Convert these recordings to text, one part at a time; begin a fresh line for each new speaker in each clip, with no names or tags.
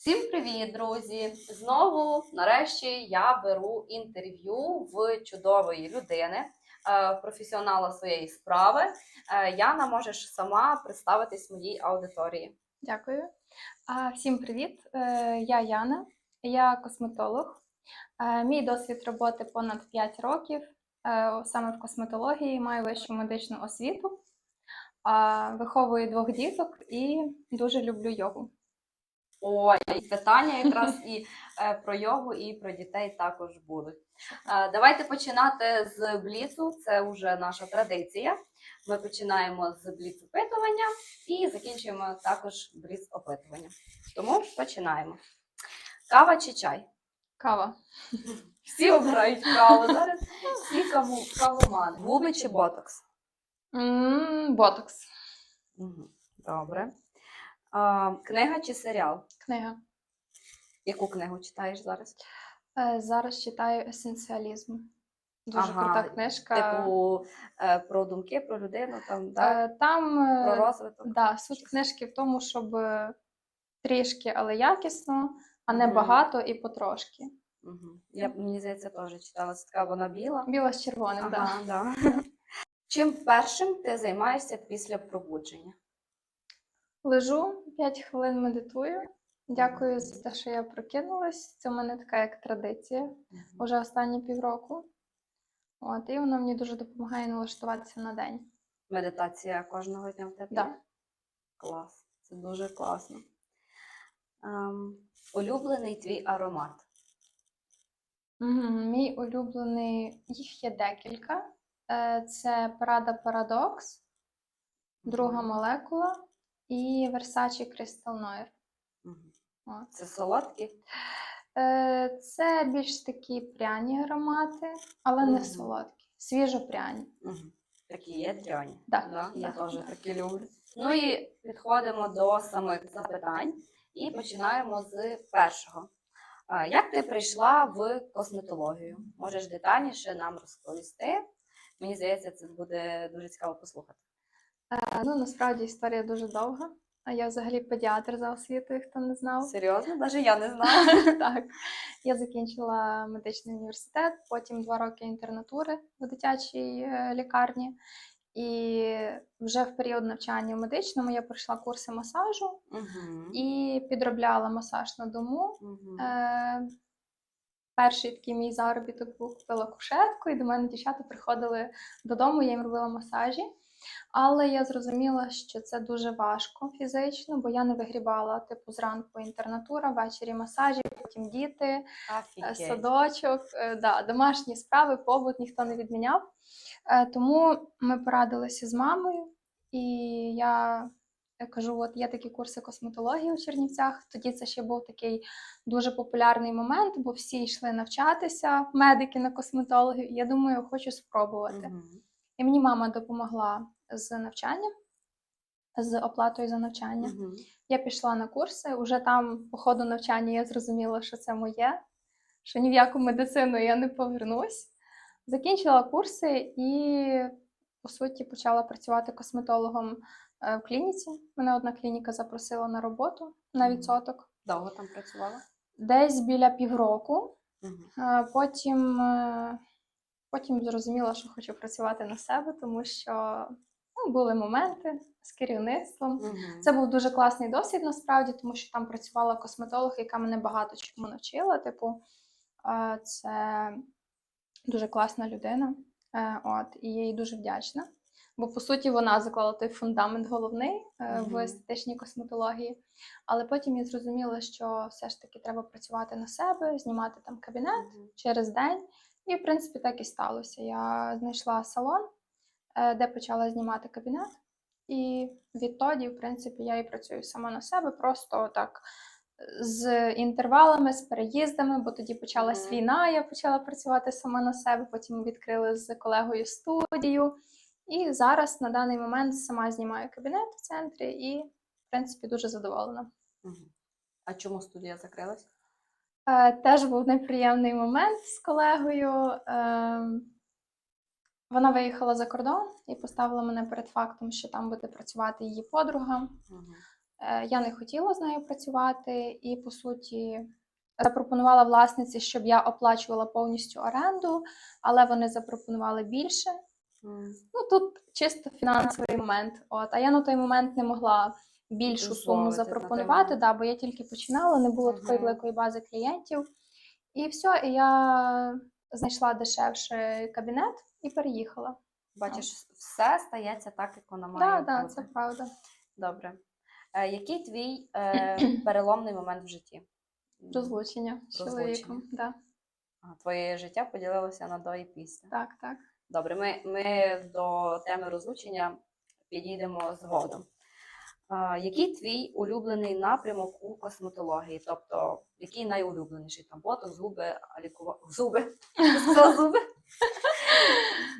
Всім привіт, друзі! Знову, нарешті, я беру інтерв'ю в чудової людини, е, професіонала своєї справи. Е, Яна, можеш сама представитись моїй аудиторії.
Дякую. Всім привіт! Е, Я Яна, я косметолог. Мій досвід роботи понад 5 років. Саме в косметології маю вищу медичну освіту, виховую двох діток і дуже люблю йогу.
Ой, питання якраз і е, про йогу, і про дітей також будуть. Е, Давайте починати з бліцу. Це вже наша традиція. Ми починаємо з бліц опитування і закінчуємо також бліц опитування. Тому починаємо. Кава чи чай?
Кава.
Всі обирають каву. Зараз всі каву, кавомани. Губи чи ботокс?
Ботокс.
Добре. А, книга чи серіал?
Книга.
Яку книгу читаєш зараз?
Е, Зараз читаю есенціалізм. Дуже
Ага,
крута книжка.
Типу е, про думки, про людину, там, да?
Е, Там е,
про розвиток.
Да, суть книжки в тому, щоб е, трішки, але якісно, а не
Мгм.
багато і потрошки.
Угу. Я мені здається, теж читала. Це така вона біла.
Біла з червоним, так.
Ага, да. Чим першим ти займаєшся після пробудження?
Лежу 5 хвилин медитую. Дякую за те, що я прокинулась. Це в мене така як традиція уже останні півроку. От, і воно мені дуже допомагає налаштуватися на день.
Медитація кожного дня в тебе?
Да.
Клас. Це дуже класно. Ем, улюблений твій аромат.
Мгм, Мій улюблений, їх є декілька. Е, Це Parada Paradox, друга молекула і Versace Crystal Noir. От.
Це солодкі?
Е, Це більш такі пряні аромати, але
Мгм.
не солодкі, свіжопряні.
Угу. Такі є дряні.
Да,
Я
да.
теж такі люблю. Ну і підходимо до самих запитань і починаємо з першого. Як ти прийшла в косметологію? Можеш детальніше нам розповісти? Мені здається, це буде дуже цікаво послухати.
Е, Ну, насправді історія дуже довга. А я взагалі педіатр за освітою, хто не знав.
Серйозно? Навіть я не знала.
Так. Я закінчила медичний університет, потім два роки інтернатури в дитячій е, лікарні. І вже в період навчання в медичному я пройшла курси масажу
Мгм.
і підробляла масаж на дому.
Мгм.
Е, Перший такий мій заробіток був купила кушетку, і до мене дівчата приходили додому, я їм робила масажі. Але я зрозуміла, що це дуже важко фізично, бо я не вигрібала типу зранку інтернатура, ввечері масажі, потім діти, е,
Офігеть.
садочок, е, да, домашні справи, побут ніхто не відміняв. Е, Тому ми порадилися з мамою, і я я кажу: от є такі курси косметології у Чернівцях. Тоді це ще був такий дуже популярний момент, бо всі йшли навчатися, медики на косметологів. І я думаю, хочу спробувати.
Мгм.
І мені мама допомогла з навчанням, з оплатою за навчання.
Мгм.
Я пішла на курси. Уже там, по ходу навчання, я зрозуміла, що це моє, що ні в яку медицину я не повернусь. Закінчила курси і, по суті, почала працювати косметологом е, в клініці. Мене одна клініка запросила на роботу на відсоток.
Довго там працювала?
Десь біля півроку. Е, Потім, е, потім зрозуміла, що хочу працювати на себе, тому що ну, були моменти з керівництвом.
Мгм.
Це був дуже класний досвід насправді, тому що там працювала косметолог, яка мене багато чому навчила. Типу, е, це дуже класна людина. Е, От, і я їй дуже вдячна. Бо по суті вона заклала той фундамент головний
Мгм.
в естетичній косметології. Але потім я зрозуміла, що все ж таки треба працювати на себе, знімати там кабінет
Мгм.
через день. І, в принципі, так і сталося. Я знайшла салон, е, де почала знімати кабінет. І відтоді, в принципі, я і працюю сама на себе, просто так з інтервалами, з переїздами, бо тоді почалась
Мгм.
війна, я почала працювати сама на себе, потім відкрили з колегою студію. І зараз на даний момент сама знімаю кабінет в центрі і, в принципі, дуже задоволена.
А чому студія закрилась?
Е, Теж був неприємний момент з колегою. Ем, Вона виїхала за кордон і поставила мене перед фактом, що там буде працювати її подруга. Е, Я не хотіла з нею працювати і, по суті, запропонувала власниці, щоб я оплачувала повністю оренду, але вони запропонували більше.
М.
Ну тут чисто фінансовий момент. От, а я на той момент не могла більшу суму запропонувати, да, бо я тільки починала, не було такої великої бази клієнтів. І все, і я знайшла дешевший кабінет і переїхала.
Бачиш, все стається так, як воно
Так,
має
да, да, це правда.
Добре. Е, який твій е, переломний момент в житті?
Розлучення з чоловіком. Да.
А, Твоє життя поділилося на до і після.
Так, так.
Добре, ми, ми до теми розлучення підійдемо згодом. Який твій улюблений напрямок у косметології? Тобто, який найулюбленіший? Там ботокс, зуби, лікува... зуби? Ти сказала зуби?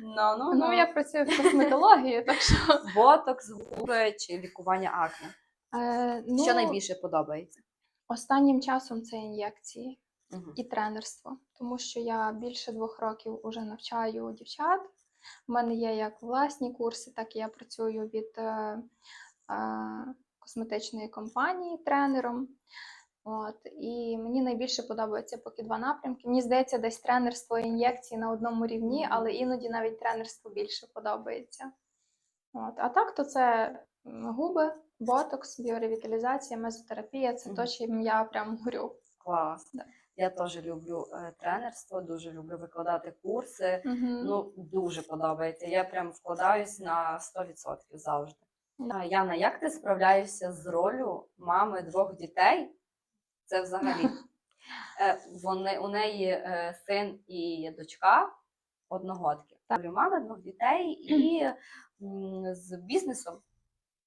Ну, ну,
Ну, я працюю в косметології, так що.
Ботокс, губи чи лікування акне?
Е, ну,
Що найбільше подобається?
Останнім часом це ін'єкції.
Мгм.
і тренерство, тому що я більше двох років уже навчаю дівчат. У мене є як власні курси, так і я працюю від е, косметичної компанії тренером. От, і мені найбільше подобаються поки два напрямки. Мені здається, десь тренерство і ін'єкції на одному рівні, але іноді навіть тренерство більше подобається. От. А так, то це губи, ботокс, біоревіталізація, мезотерапія це
Мгм.
то, чим я прям горю.
Клас.
Да.
Я теж люблю е, тренерство, дуже люблю викладати курси.
Мгм.
Ну, дуже подобається. Я прям вкладаюсь на 100% завжди. Яна, як ти справляєшся з ролью мами двох дітей? Це взагалі. Е, Вони, у неї е, син і дочка одногодки. Мами двох дітей і з бізнесом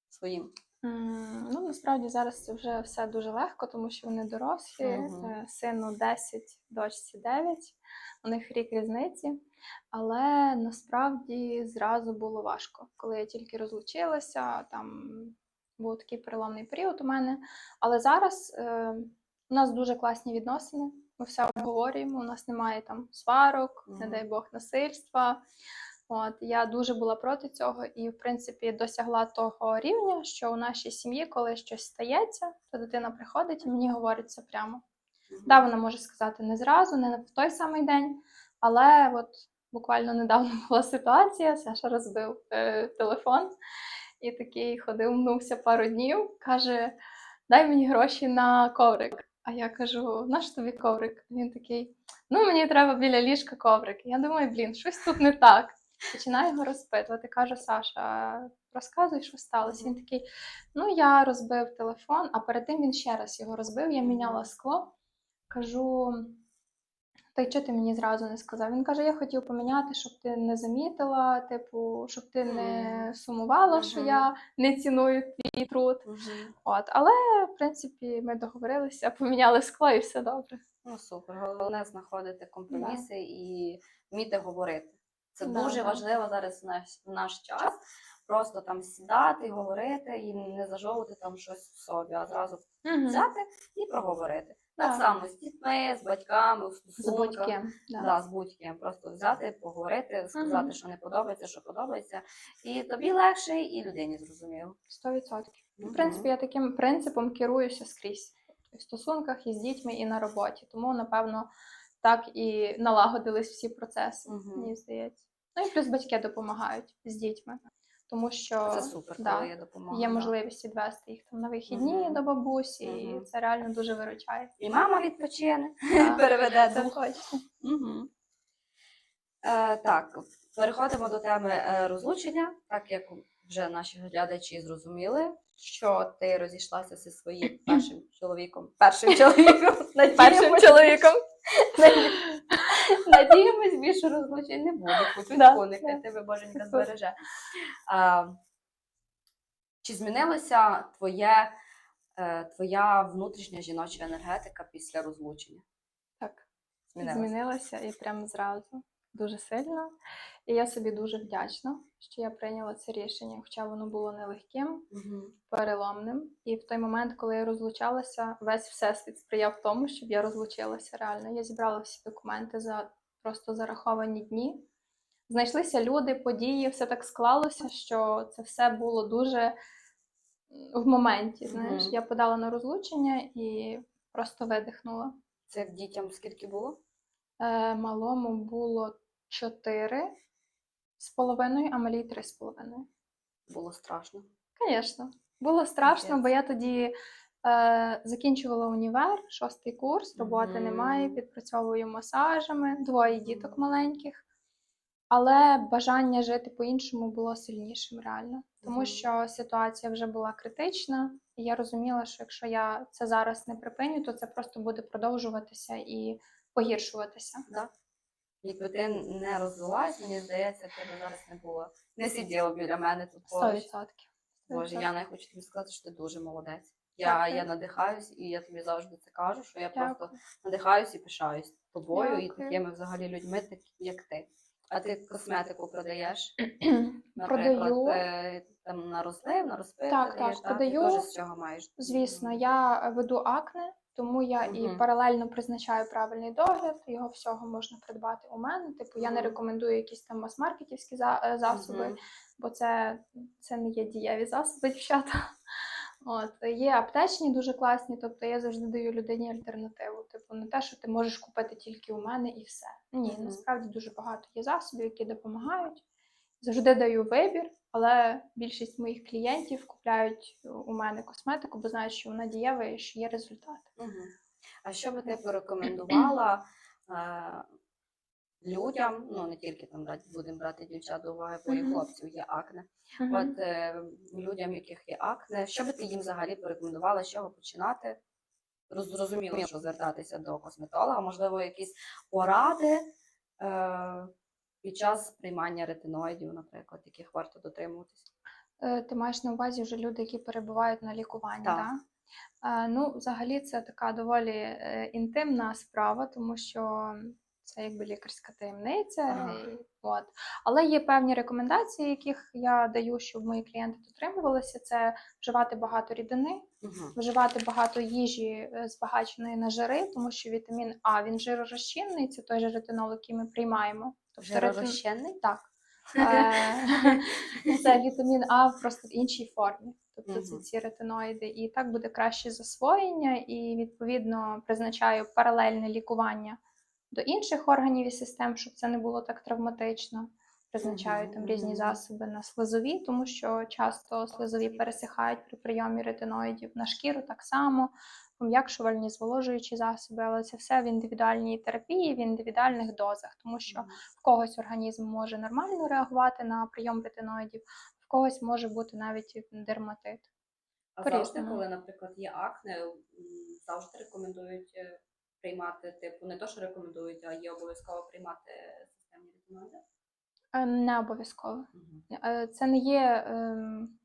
своїм.
Ну, насправді зараз це вже все дуже легко, тому що вони дорослі. Е, Сину 10, дочці 9, у них рік різниці. Але насправді зразу було важко. Коли я тільки розлучилася, там був такий переломний період у мене. Але зараз е, у нас дуже класні відносини. Ми все обговорюємо, у нас немає там сварок, не дай Бог, насильства. От я дуже була проти цього і, в принципі, досягла того рівня, що у нашій сім'ї, коли щось стається, то дитина приходить і мені говорить це прямо. Да, вона може сказати не зразу, не в той самий день, але от буквально недавно була ситуація, Саша розбив е, телефон і такий ходив, мнувся пару днів, каже: дай мені гроші на коврик. А я кажу, наш тобі коврик? Він такий: ну мені треба біля ліжка коврик. Я думаю, блін, щось тут не так. Починаю його розпитувати. Кажу, Саша, розказуй, що сталося. Він такий: ну я розбив телефон, а перед тим він ще раз його розбив, я міняла скло. Кажу, та й чого ти мені зразу не сказав? Він каже: я хотів поміняти, щоб ти не замітила, типу, щоб ти не сумувала, що я не ціную твій труд. От, але в принципі ми договорилися, поміняли скло і все добре.
Ну, супер. Головне знаходити компроміси і вміти говорити. Це
Да,
дуже
да.
важливо зараз в наш, в наш час. Просто там сідати, говорити і не зажовувати там щось в собі, а зразу взяти і проговорити. Так
Да.
само з дітьми, з батьками,
З
стосунках.
будь-ким. Да.
Да, з будь-ким. Просто взяти, поговорити, сказати,
Мгм.
що не подобається, що подобається. І тобі легше, і людині зрозуміло.
100%. В принципі, я таким принципом керуюся скрізь і в стосунках, і з дітьми, і на роботі. Тому, напевно, так і налагодились всі процеси,
Мгм.
мені здається. Ну і плюс батьки допомагають з дітьми, тому що
Це супер,
да,
коли є допомога.
є можливість відвести їх там на вихідні
Мгм.
до бабусі, і це реально дуже виручає.
І мама відпочине,
Да,
переведе
Це
дух. Угу. Е, так, переходимо до теми е, розлучення, так як вже наші глядачі зрозуміли, що ти розійшлася зі своїм першим чоловіком. Першим чоловіком.
Першим чоловіком.
Надіємось, більше розлучень не буде. Почуть
Да,
коник,
да.
тебе боженька збереже. А, чи змінилася твоє, е, твоя внутрішня жіноча енергетика після розлучення?
Так.
Змінилася?
Змінилася і прямо зразу дуже сильно. І я собі дуже вдячна, що я прийняла це рішення, хоча воно було нелегким,
Мгм.
переломним. І в той момент, коли я розлучалася, весь всесвіт сприяв тому, щоб я розлучилася реально. Я зібрала всі документи за просто зараховані дні. Знайшлися люди, події, все так склалося, що це все було дуже в моменті. Знаєш,
Мгм.
я подала на розлучення і просто видихнула.
Це як дітям скільки було?
Е, малому було 4 з половиною, а малій 3 з половиною.
Було страшно.
Звісно, було страшно, бо я тоді е, закінчувала універ, шостий курс, роботи
Мгм.
немає, підпрацьовую масажами, двоє діток маленьких. Але бажання жити по-іншому було сильнішим реально, тому що ситуація вже була критична, і я розуміла, що якщо я це зараз не припиню, то це просто буде продовжуватися і погіршуватися.
Да? Якби ти не розвилась, мені здається, тебе зараз не було. Не сиділа біля мене тут поруч.
відсотків.
Боже, Яна, я хочу тобі сказати, що ти дуже молодець. Я,
Дякую.
я надихаюсь, і я тобі завжди це кажу, що я просто надихаюсь і пишаюсь тобою і
Дякую.
такими взагалі людьми, такі як ти. А ти косметику продаєш?
Продаю.
Е, там на розлив, на розпив
Так,
продаєш,
так,
Ти
продаю.
теж з цього маєш.
Звісно, я веду акне, тому я і паралельно призначаю правильний догляд. Його всього можна придбати у мене. Типу, я не рекомендую якісь там мас-маркетівські за- е, засоби,
Мгм.
бо це, це не є дієві засоби, дівчата. От є аптечні дуже класні, тобто я завжди даю людині альтернативу. Типу, не те, що ти можеш купити тільки у мене і все. Ні,
Мгм.
насправді дуже багато є засобів, які допомагають. Завжди даю вибір, але більшість моїх клієнтів купляють у мене косметику, бо знають, що вона дієва і що є результат.
А що би ти порекомендувала е, людям, ну не тільки там брати, будемо брати дівчат до уваги, бо і хлопців є акне. От е, людям, яких є акне, що би ти їм взагалі порекомендувала, з чого починати? Зрозуміло, що звертатися до косметолога, можливо, якісь поради е, під час приймання ретиноїдів, наприклад, яких варто дотримуватися.
Е, Ти маєш на увазі вже люди, які перебувають на лікуванні,
Так.
Да? Е, Ну, взагалі, це така доволі е, інтимна справа, тому що це якби лікарська таємниця.
Ага.
і От. Але є певні рекомендації, яких я даю, щоб мої клієнти дотримувалися. Це вживати багато рідини,
Угу.
вживати багато їжі збагаченої на жири, тому що вітамін А він жиророзчинний, це той же ретинол, який ми приймаємо.
Жиророзчинний?
Так. Е, Це вітамін А просто в іншій формі. Тобто це ці ретиноїди. І так буде краще засвоєння, і відповідно призначаю паралельне лікування до інших органів і систем, щоб це не було так травматично. Призначаю там різні засоби на слизові, тому що часто слизові пересихають при прийомі ретиноїдів на шкіру так само, пом'якшувальні, зволожуючі засоби, але це все в індивідуальній терапії, в індивідуальних дозах, тому що в когось організм може нормально реагувати на прийом ретиноїдів, в когось може бути навіть дерматит.
А завжди, коли, наприклад, є акне, завжди рекомендують е, приймати, типу, не то, що рекомендують, а є обов'язково приймати системні ретиноїди.
Е, Не обов'язково. Е, Це не є ем,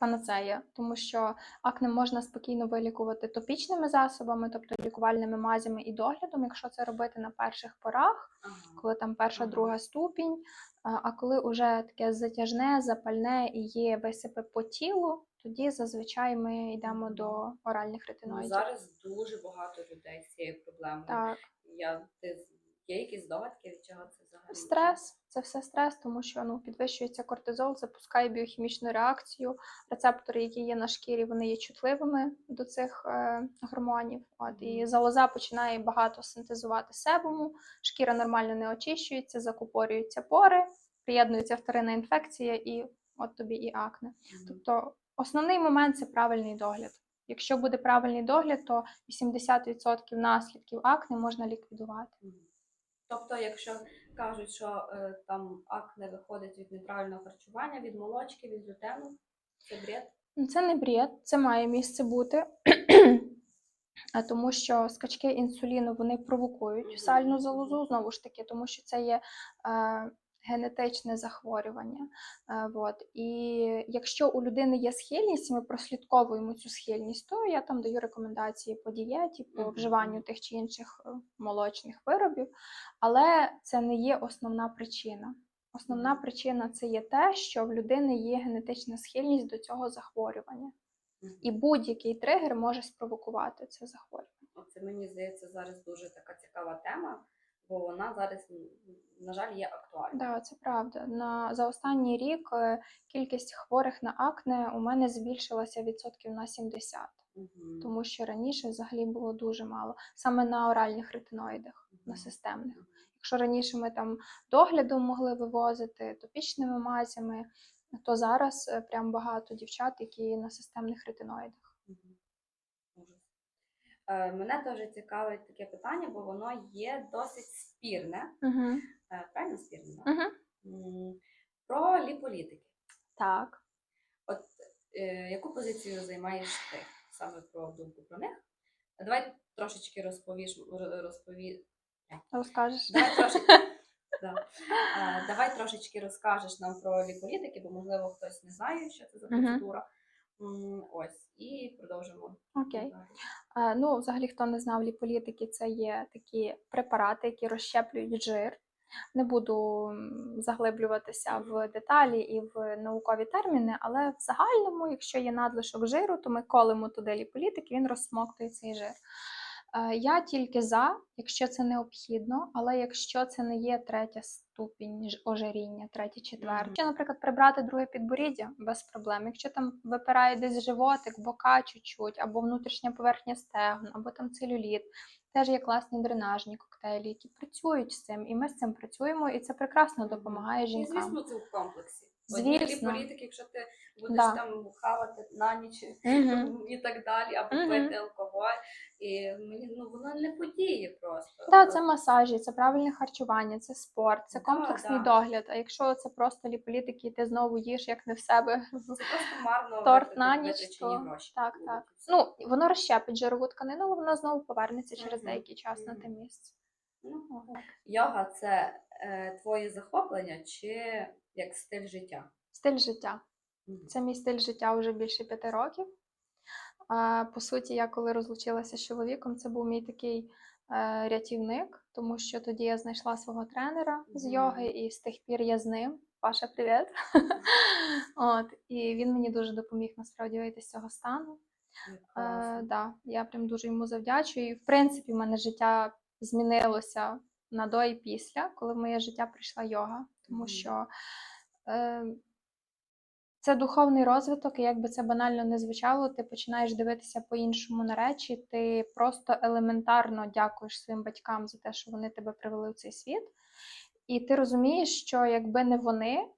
панацея, тому що акне можна спокійно вилікувати топічними засобами, тобто лікувальними мазями і доглядом, якщо це робити на перших порах, коли там перша, друга ступінь. А коли вже таке затяжне, запальне і є висипи по тілу, тоді зазвичай ми йдемо до оральних
Ну,
ретиноїдів.
зараз дуже багато людей з цією проблемою.
Так.
Я, ти, є якісь здогадки, від чого це взагалі?
Стрес це все стрес, тому що ну підвищується кортизол, запускає біохімічну реакцію. Рецептори, які є на шкірі, вони є чутливими до цих е, гормонів. От і залоза починає багато синтезувати себуму, шкіра нормально не очищується, закупорюються пори, приєднується вторинна інфекція, і от тобі і акне.
Мгм.
Тобто основний момент це правильний догляд. Якщо буде правильний догляд, то 80% наслідків акне можна ліквідувати.
Тобто, якщо кажуть, що е, там акне виходить від неправильного харчування, від молочки, від глютену, це бред.
Ну, Це не бред, це має місце бути. А тому що скачки інсуліну вони провокують сальну залозу, знову ж таки, тому що це є е, генетичне захворювання. Е, вот. І якщо у людини є схильність, ми прослідковуємо цю схильність, то я там даю рекомендації по дієті, по вживанню тих чи інших е, молочних виробів, але це не є основна причина. Основна причина це є те, що в людини є генетична схильність до цього захворювання. І будь-який тригер може спровокувати це захворювання.
Це мені здається зараз дуже така цікава тема, бо вона зараз, на жаль, є актуальною.
Да, це правда. На за останній рік е, кількість хворих на акне у мене збільшилася відсотків на 70,
Мгм.
тому що раніше взагалі було дуже мало, саме на оральних ретиноїдах, на системних. Якщо раніше ми там доглядом могли вивозити топічними мазями, то зараз е, прям багато дівчат, які на системних ретиноїдах.
Е, Мене теж цікавить таке питання, бо воно є досить спірне.
Угу.
Правильно спірне?
Угу.
Про ліполітики.
Так.
От е, яку позицію займаєш ти саме про думку про них? Давай трошечки розповіш, розпові...
Розкажеш?
Давай трошечки, да. Е, давай трошечки розкажеш нам про ліполітики, бо можливо хтось не знає, що це за процедура. Ось, і продовжимо.
Окей. Ну, взагалі, хто не знав, ліполітики це є такі препарати, які розщеплюють жир. Не буду заглиблюватися в деталі і в наукові терміни, але в загальному, якщо є надлишок жиру, то ми колемо туди ліполітик, і він розсмоктує цей жир. Е, Я тільки за, якщо це необхідно, але якщо це не є третя ступінь ожиріння, третя, четверта. Якщо, наприклад, прибрати друге підборіддя без проблем. Якщо там випирає десь животик, бока чуть-чуть, або внутрішня поверхня стегон, або там целюліт, теж є класні дренажні коктейлі, які працюють з цим, і ми з цим працюємо, і це прекрасно допомагає
І
жінкам.
звісно, це в комплексі. Одні
Звісно.
ліполітики, якщо ти будеш
Да.
там хавати на ніч
Мгм.
і так далі, або
Мгм.
пити алкоголь, і мені ну воно не подіє просто.
Да, це масажі, це правильне харчування, це спорт, це комплексний
да.
догляд. А якщо це просто ліполітики, і ти знову їш як не в себе
Це просто марно
торт на ніч, то
гроші.
так, так. Ну, воно розщепить жирову тканину, але воно знову повернеться через
Мгм,
деякий час на те місце.
Йога це е, твоє захоплення чи як стиль життя?
Стиль життя. Це мій стиль життя вже більше п'яти років. По суті, я коли розлучилася з чоловіком, це був мій такий е, рятівник, тому що тоді я знайшла свого тренера з йоги, і з тих пір я з ним. Паша, привіт. От, і він мені дуже допоміг насправді вийти з цього стану.
Ну,
Е, да, я прям дуже йому завдячую. І в принципі, в мене життя змінилося на до і після, коли в моє життя прийшла йога. Тому що е, це духовний розвиток, і як би це банально не звучало, ти починаєш дивитися по-іншому на речі. Ти просто елементарно дякуєш своїм батькам за те, що вони тебе привели в цей світ. І ти розумієш, що якби не вони,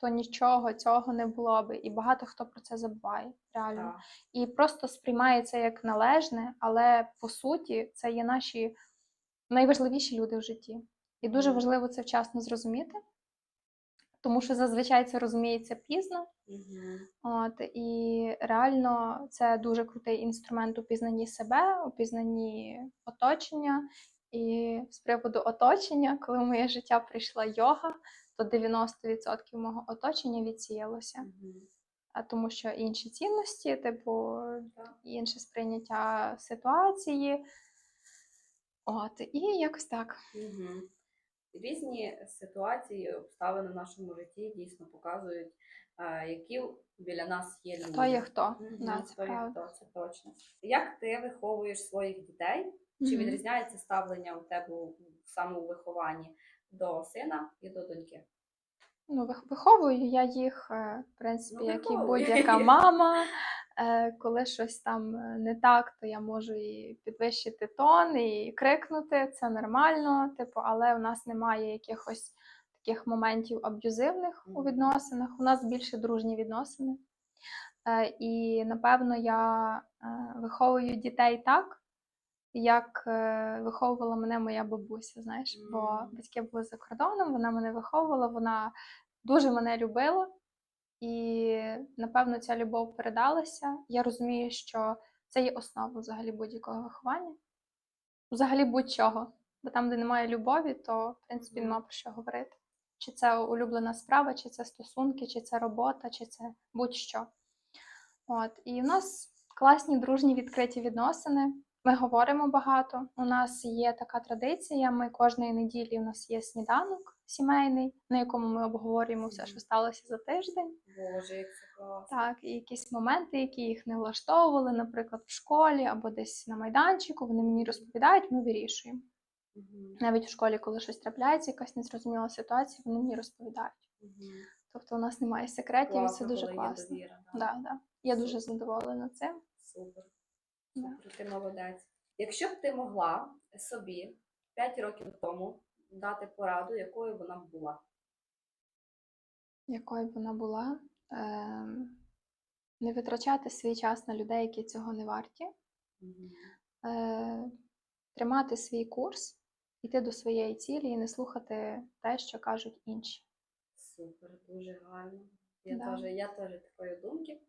то нічого цього не було би. І багато хто про це забуває. Реально
Так.
і просто сприймає це як належне, але по суті це є наші найважливіші люди в житті. І дуже важливо це вчасно зрозуміти, тому що зазвичай це розуміється пізно. От, і реально це дуже крутий інструмент у пізнанні себе, у пізнанні оточення. І з приводу оточення, коли в моє життя прийшла йога, то 90% мого оточення відсіялося а тому що інші цінності, типу, інше сприйняття ситуації. От, і якось так.
Мгм. Різні ситуації, обставини в нашому житті дійсно показують, які біля нас є люди.
Хто є хто?
Мгм,
Да, це
хто є хто, це точно. Як ти виховуєш своїх дітей? Чи відрізняється ставлення у тебе у саме у вихованні до сина і до доньки?
Ну, вих- виховую я їх, е, в принципі,
Ну,
як і будь-яка мама. Е, Коли щось там е, не так, то я можу і підвищити тон, і крикнути, це нормально. Типу, але у нас немає якихось таких моментів аб'юзивних у відносинах. У нас більше дружні відносини. Е, І напевно я виховую дітей так, як виховувала мене моя бабуся. Знаєш, бо батьки були за кордоном, вона мене виховувала, вона дуже мене любила, і напевно ця любов передалася. Я розумію, що це є основа взагалі будь-якого виховання, взагалі будь-чого. Бо там, де немає любові, то в принципі нема про що говорити. Чи це улюблена справа, чи це стосунки, чи це робота, чи це будь-що. От, і в нас класні, дружні, відкриті відносини. Ми говоримо багато. У нас є така традиція. Ми кожної неділі у нас є сніданок сімейний, на якому ми обговорюємо все, що сталося за тиждень.
Боже, як це класно.
Так, і якісь моменти, які їх не влаштовували, наприклад, в школі або десь на майданчику. Вони мені розповідають, ми вирішуємо. Навіть в школі, коли щось трапляється, якась незрозуміла ситуація, вони мені розповідають. Тобто у нас немає секретів, і це дуже
коли є
класно.
довіра, да.
Да, да. Я дуже задоволена цим.
Супер.
Да.
Ти молодець. Якщо б ти могла собі 5 років тому дати пораду, якою вона б була?
Якою б вона була, ем, не витрачати свій час на людей, які цього не варті, е, тримати свій курс, йти до своєї цілі і не слухати те, що кажуть інші.
Супер, дуже гарно. Я
Да.
теж я теж такої думки.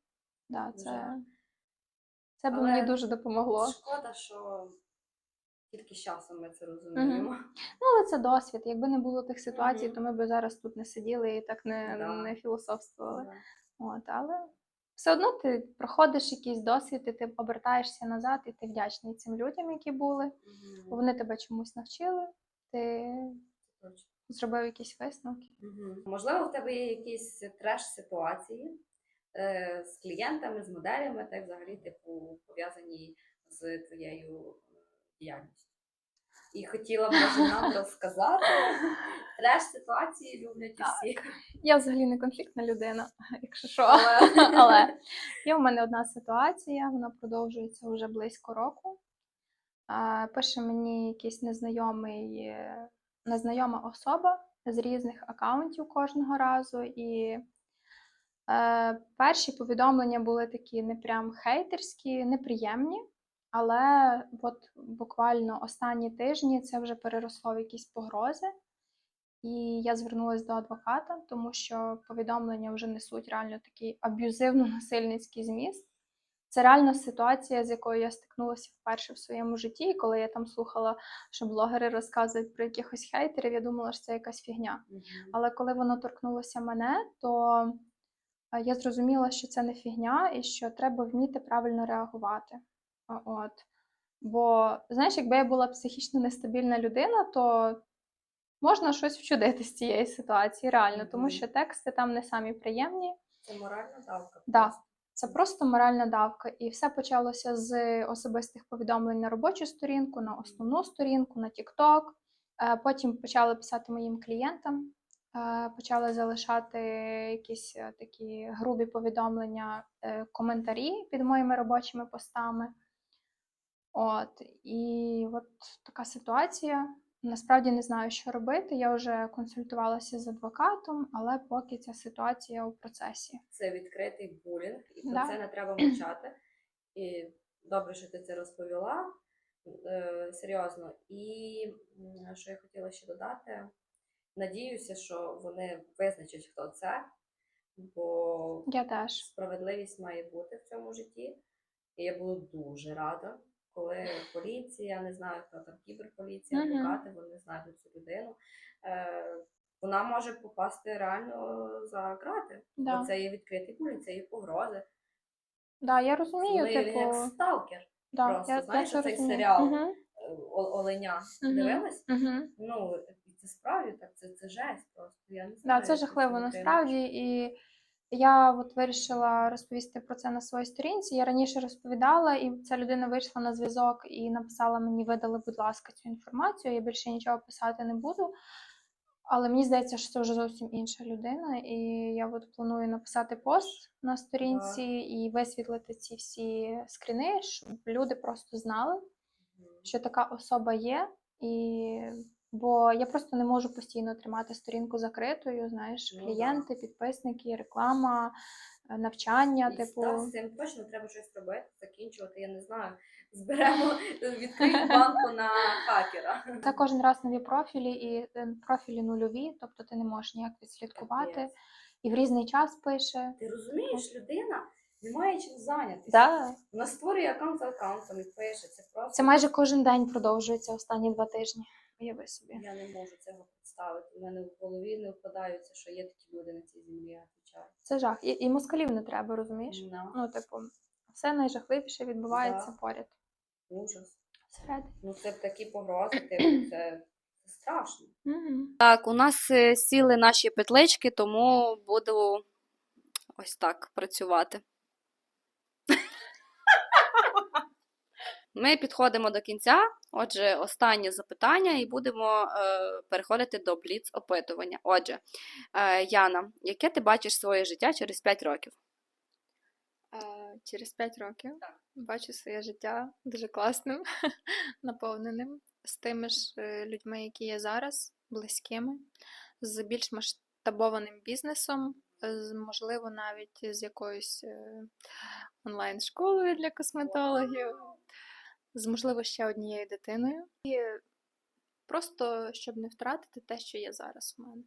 Да, це, це б
Але
мені дуже допомогло.
Шкода, що тільки з часом ми це розуміємо.
Ну, але це досвід. Якби не було тих ситуацій,
Мгм.
то ми б зараз тут не сиділи і так не,
Да.
не філософствували.
Да.
От, але все одно ти проходиш якийсь досвід, і ти обертаєшся назад, і ти вдячний цим людям, які були. Бо Вони тебе чомусь навчили, ти
Точно.
зробив якісь висновки.
Мгм. Можливо, в тебе є якісь треш-ситуації е, з клієнтами, з моделями, та й взагалі, типу, пов'язані з твоєю діяльністю. І хотіла б нам розказати. Треш-ситуації люблять
Так.
усі.
Я взагалі не конфліктна людина, якщо що.
Але
Але є в мене одна ситуація, вона продовжується вже близько року. Пише мені якийсь незнайомий, е, незнайома особа з різних акаунтів кожного разу. І е, перші повідомлення були такі не прям хейтерські, неприємні. Але от буквально останні тижні це вже переросло в якісь погрози. І я звернулася до адвоката, тому що повідомлення вже несуть реально такий аб'юзивно-насильницький зміст. Це реально ситуація, з якою я стикнулася вперше в своєму житті. І коли я там слухала, що блогери розказують про якихось хейтерів, я думала, що це якась фігня. Але коли воно торкнулося мене, то е, я зрозуміла, що це не фігня і що треба вміти правильно реагувати. От. Бо, знаєш, якби я була психічно нестабільна людина, то можна щось вчудити з цієї ситуації, реально, тому що тексти там не самі приємні.
Це моральна давка.
Да. Це просто моральна давка. І все почалося з особистих повідомлень на робочу сторінку, на основну сторінку, на TikTok. Е, Потім почали писати моїм клієнтам, е, почали залишати якісь е, такі грубі повідомлення, коментарі під моїми робочими постами. От, і от така ситуація. Насправді не знаю, що робити. Я вже консультувалася з адвокатом, але поки ця ситуація у процесі.
Це відкритий булінг, і про
Да.
це не треба мовчати. І добре, що ти це розповіла. Е, серйозно. І що я хотіла ще додати, надіюся, що вони визначать, хто це, бо
Я теж.
справедливість має бути в цьому житті. І я буду дуже рада, коли поліція, не знаю, хто там кіберполіція, адвокати, вони знайдуть цю людину. Е, вона може попасти реально за грати.
Да.
Бо це є відкритий булінг, це є погрози.
Да, я розумію,
Вони
типу,
як сталкер.
да,
просто,
я,
знаєш,
я це
оцей
розумію.
серіал. Е, Оленя.
Мгм.
Дивилась?
мгм.
Ну, це справді так, це, це жесть просто. Я не
Да, це жахливо насправді. І я от вирішила розповісти про це на своїй сторінці. Я раніше розповідала, і ця людина вийшла на зв'язок і написала мені, видали, будь ласка, цю інформацію. Я більше нічого писати не буду. Але мені здається, що це вже зовсім інша людина, і я от планую написати пост на сторінці і висвітлити ці всі скріни, щоб люди просто знали, що така особа є, і бо я просто не можу постійно тримати сторінку закритою. Знаєш,
Ну
клієнти, підписники, реклама, е, навчання,
І
типу.
та, з цим точно треба щось робити, закінчувати, я не знаю. Зберемо, відкриємо банку на хакера.
Це кожен раз нові профілі, і е, профілі нульові, тобто ти не можеш ніяк відслідкувати. І в різний час пише.
Ти розумієш, людина не має чим зайнятися.
Да.
Вона створює аккаунт за аккаунтом і пише. Це просто
Це майже кожен день продовжується останні два тижні. Уяви собі.
я не можу цього представити. У мене в голові не вкладаються, що є такі люди на цій землі, я відвічаю.
Це жах. І, і москалів не треба, розумієш?
На,
Ну, типу, все найжахливіше відбувається
Да.
поряд.
ужас.
Всередині.
Ну це такі погрози, типу, це, це страшно.
Угу.
Так, у нас е, сіли наші петлички, тому буду ось так працювати. Ми підходимо до кінця. Отже, останнє запитання, і будемо е, переходити до бліц опитування. Отже, е, Яна, яке ти бачиш своє життя через 5 років?
Е, Через 5 років
Так.
бачу своє життя дуже класним, наповненим з тими ж е, людьми, які є зараз, близькими, з більш масштабованим бізнесом, з, можливо, навіть з якоюсь е, онлайн-школою для косметологів, з, можливо, ще однією дитиною. І просто щоб не втратити те, що є зараз у мене.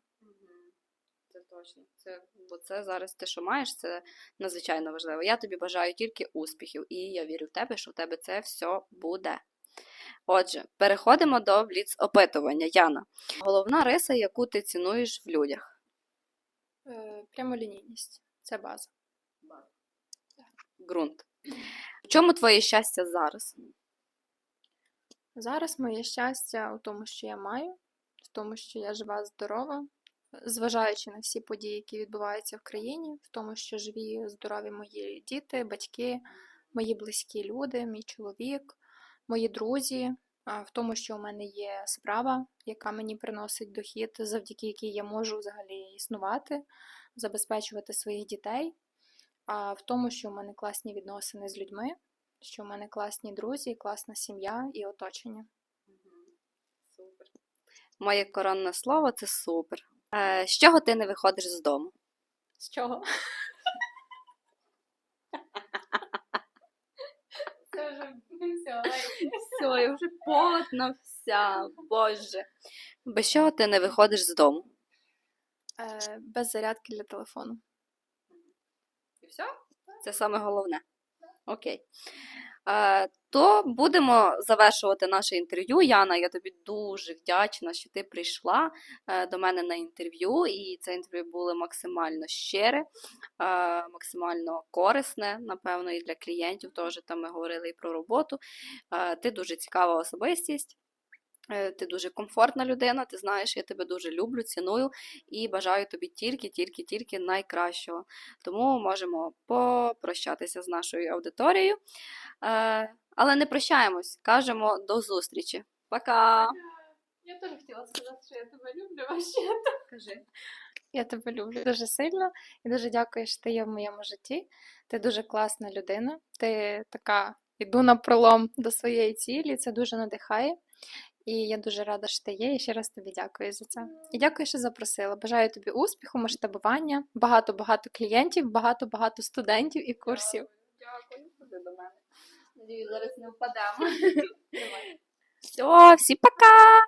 Це точно. Це, бо це зараз ти, що маєш, це надзвичайно важливо. Я тобі бажаю тільки успіхів, і я вірю в тебе, що в тебе це все буде. Отже, переходимо до бліц опитування. Яна, головна риса, яку ти цінуєш в людях.
Е, Прямолінійність це база.
Ґрунт. В чому твоє щастя зараз?
Зараз моє щастя у тому, що я маю, в тому, що я жива, здорова, зважаючи на всі події, які відбуваються в країні, в тому, що живі, здорові мої діти, батьки, мої близькі люди, мій чоловік, мої друзі, в тому, що у мене є справа, яка мені приносить дохід, завдяки якій я можу взагалі існувати, забезпечувати своїх дітей, в тому, що у мене класні відносини з людьми, що у мене класні друзі, класна сім'я і оточення.
Супер. Моє коронне слово це супер. Е, з чого ти не виходиш з дому?
З чого? Це вже все,
Все, я вже потна вся, Боже. Без чого ти не виходиш з дому?
Е, без зарядки для телефону.
І все? Це саме головне. Окей. Е, то будемо завершувати наше інтерв'ю. Яна, я тобі дуже вдячна, що ти прийшла е, до мене на інтерв'ю, і це інтерв'ю було максимально щире, е, максимально корисне, напевно, і для клієнтів теж там ми говорили і про роботу. Е, ти дуже цікава особистість. Е, Ти дуже комфортна людина, ти знаєш, я тебе дуже люблю, ціную і бажаю тобі тільки, тільки, тільки найкращого. Тому можемо попрощатися з нашою аудиторією. Е, але не прощаємось, кажемо до зустрічі. Пока!
Я теж хотіла сказати, що я тебе люблю, а ще.
Кажи.
Я тебе люблю дуже сильно і дуже дякую, що ти є в моєму житті. Ти дуже класна людина. Ти така йду на пролом до своєї цілі. Це дуже надихає. І я дуже рада, що ти є. І ще раз тобі дякую за це. І дякую, що запросила. Бажаю тобі успіху, масштабування, багато-багато клієнтів, багато-багато студентів і курсів.
Дякую, ходи до мене. Надію, зараз не впадемо. Все, всі пока!